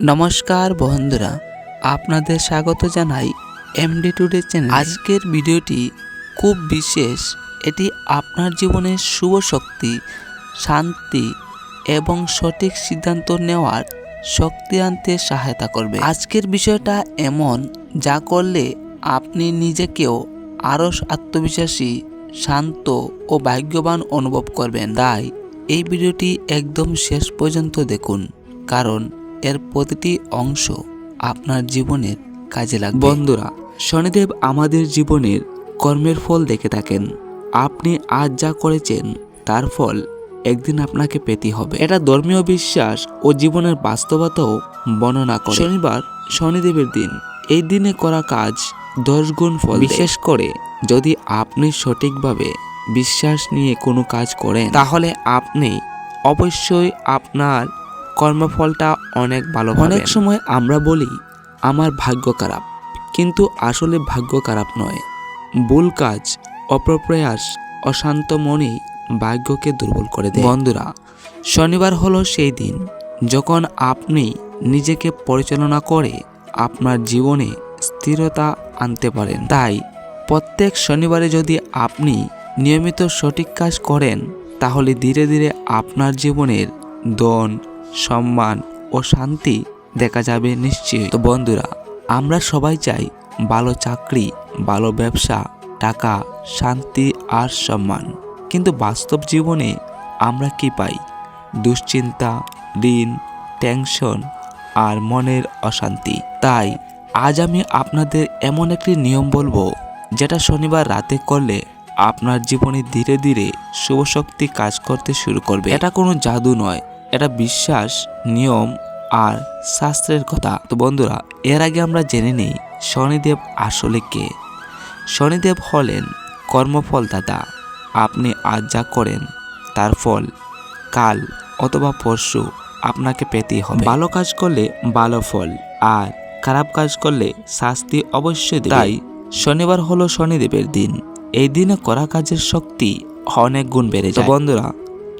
নমস্কার বন্ধুরা, আপনাদের স্বাগত জানাই এমডি টুডে চ্যানেল আজকের ভিডিওটি খুব বিশেষ। এটি আপনার জীবনের শুভ শক্তি, শান্তি এবং সঠিক সিদ্ধান্ত নেওয়ার শক্তি আনতে সহায়তা করবে। আজকের বিষয়টা এমন, যা করলে আপনি নিজেকেও আরও আত্মবিশ্বাসী, শান্ত ও ভাগ্যবান অনুভব করবেন। তাই এই ভিডিওটি একদম শেষ পর্যন্ত দেখুন, কারণ এর প্রতিটি অংশ আপনার জীবনের কাজে লাগবে। বন্ধুরা শনিদেব আমাদের জীবনের কর্মের ফল দেখে থাকেন। আপনি আজ যা করেছেন তার ফল একদিন আপনাকে পেতে হবে। এটা ধর্মীয় বিশ্বাস ও জীবনের বাস্তবতাও বর্ণনা করে। শনিবার শনিদেবের দিন। এই দিনে করা কাজ দশ গুণ ফল বিশেষ করে যদি আপনি সঠিকভাবে বিশ্বাস নিয়ে কোনো কাজ করেন তাহলে আপনি অবশ্যই আপনার কর্মফলটা অনেক ভালো অনেক সময় আমরা বলি আমার ভাগ্য খারাপ। কিন্তু আসলে ভাগ্য খারাপ নয়। ভুল কাজ অপপ্রয়াস অশান্ত মনেই ভাগ্যকে দুর্বল করে দেয়। বন্ধুরা শনিবার হলো সেই দিন যখন আপনি নিজেকে পরিচালনা করে আপনার জীবনে স্থিরতা আনতে পারেন। তাই প্রত্যেক শনিবারে যদি আপনি নিয়মিত সঠিক কাজ করেন তাহলে ধীরে ধীরে আপনার জীবনের ধন সম্মান ও শান্তি দেখা যাবে নিশ্চয়ই। তো বন্ধুরা, আমরা সবাই চাই ভালো চাকরি, ভালো ব্যবসা, টাকা, শান্তি আর সম্মান। কিন্তু বাস্তব জীবনে আমরা কি পাই? দুশ্চিন্তা, ঋণ টেনশন আর মনের অশান্তি। তাই আজ আমি আপনাদের এমন একটি নিয়ম বলব, যেটা শনিবার রাতে করলে আপনার জীবনে ধীরে ধীরে শুভ শক্তি কাজ করতে শুরু করবে। এটা কোনো জাদু নয় এটা বিশ্বাস, নিয়ম আর শাস্ত্রের কথা। তো বন্ধুরা, এর আগে আমরা জেনে নিই শনিদেব আসলে কে। শনিদেব হলেন কর্মফলদাতা। আপনি আজ যা করেন, তার ফল, কাল অথবা পরশু আপনাকে পেতেই হবে। ভালো কাজ করলে ভালো ফল আর খারাপ কাজ করলে শাস্তি অবশ্যই। তাই শনিবার হলো শনিদেবের দিন। এই দিনে করা কাজের শক্তি অনেক গুণ বেড়ে যায়। বন্ধুরা,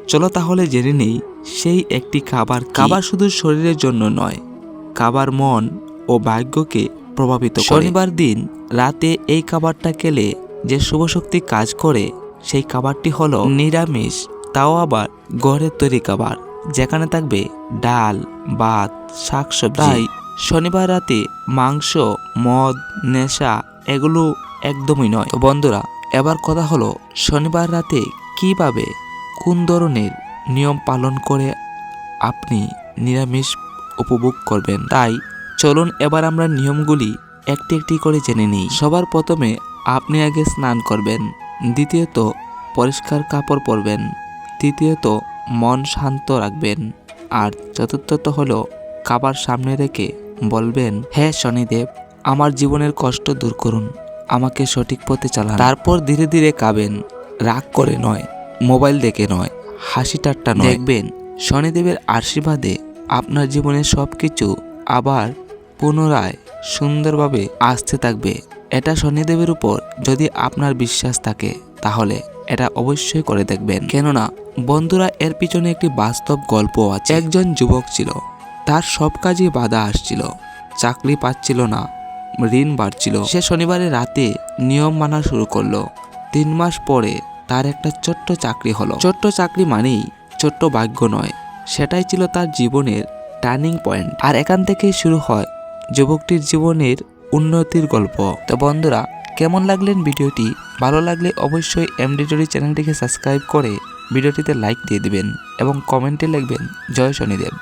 চলো তাহলে জেনে নেই সেই একটি খাবার খাবার শুধু শরীরের জন্য নয় খাবার মন ও ভাগ্যকে প্রভাবিত শনিবার দিন রাতে এই খাবারটা খেলে যে শুভ শক্তি কাজ করে সেই খাবারটি হলো নিরামিষ তাও আবার ঘরের তৈরি খাবার যেখানে থাকবে ডাল ভাত শাকসবজি। তাই? শনিবার রাতে মাংস মদ নেশা এগুলো একদমই নয়। বন্ধুরা এবার কথা হলো শনিবার রাতে কীভাবে কোন ধরনের নিয়ম পালন করে আপনি নিরামিষ উপভোগ করবেন। তাই চলুন এবার আমরা নিয়মগুলি একটি একটি করে জেনে নিই। সবার প্রথমে আপনি আগে স্নান করবেন, দ্বিতীয়ত পরিষ্কার কাপড় পরবেন, তৃতীয়ত মন শান্ত রাখবেন, আর চতুর্থত হলো খাবার সামনে রেখে বলবেন, হে শনিদেব, আমার জীবনের কষ্ট দূর করুন, আমাকে সঠিক পথে চালান। তারপর ধীরে ধীরে খাবেন, রাগ করে নয়, মোবাইল দেখে নয়। হাসি ঠাট্টা দেখবেন, শনিদেবের আশীর্বাদে আপনার জীবনের সব কিছু আবার পুনরায় সুন্দরভাবে আসতে থাকবে। এটা শনিদেবের উপর যদি আপনার বিশ্বাস থাকে, তাহলে এটা অবশ্যই করে দেখবেন। কেননা, বন্ধুরা এর পিছনে একটি বাস্তব গল্প আছে। একজন যুবক ছিল, তার সব কাজে বাধা আসছিল, চাকরি পাচ্ছিল না, ঋণ বাড়ছিল। সে শনিবারে রাতে নিয়ম মানা শুরু করল। তিন মাস পরে তার একটা ছোট্ট চাকরি হলো। ছোট্ট চাকরি মানেই ছোট্ট ভাগ্য নয়, সেটাই ছিল তার জীবনের টার্নিং পয়েন্ট। আর এখান থেকেই শুরু হয় যুবকটির জীবনের উন্নতির গল্প। তো বন্ধুরা, কেমন লাগলেন ভিডিওটি? ভালো লাগলে অবশ্যই এমডিটরি চ্যানেলটিকে সাবস্ক্রাইব করে ভিডিওটিতে লাইক দিয়ে দিবেন এবং কমেন্টে লিখবেন জয় শনিদেব।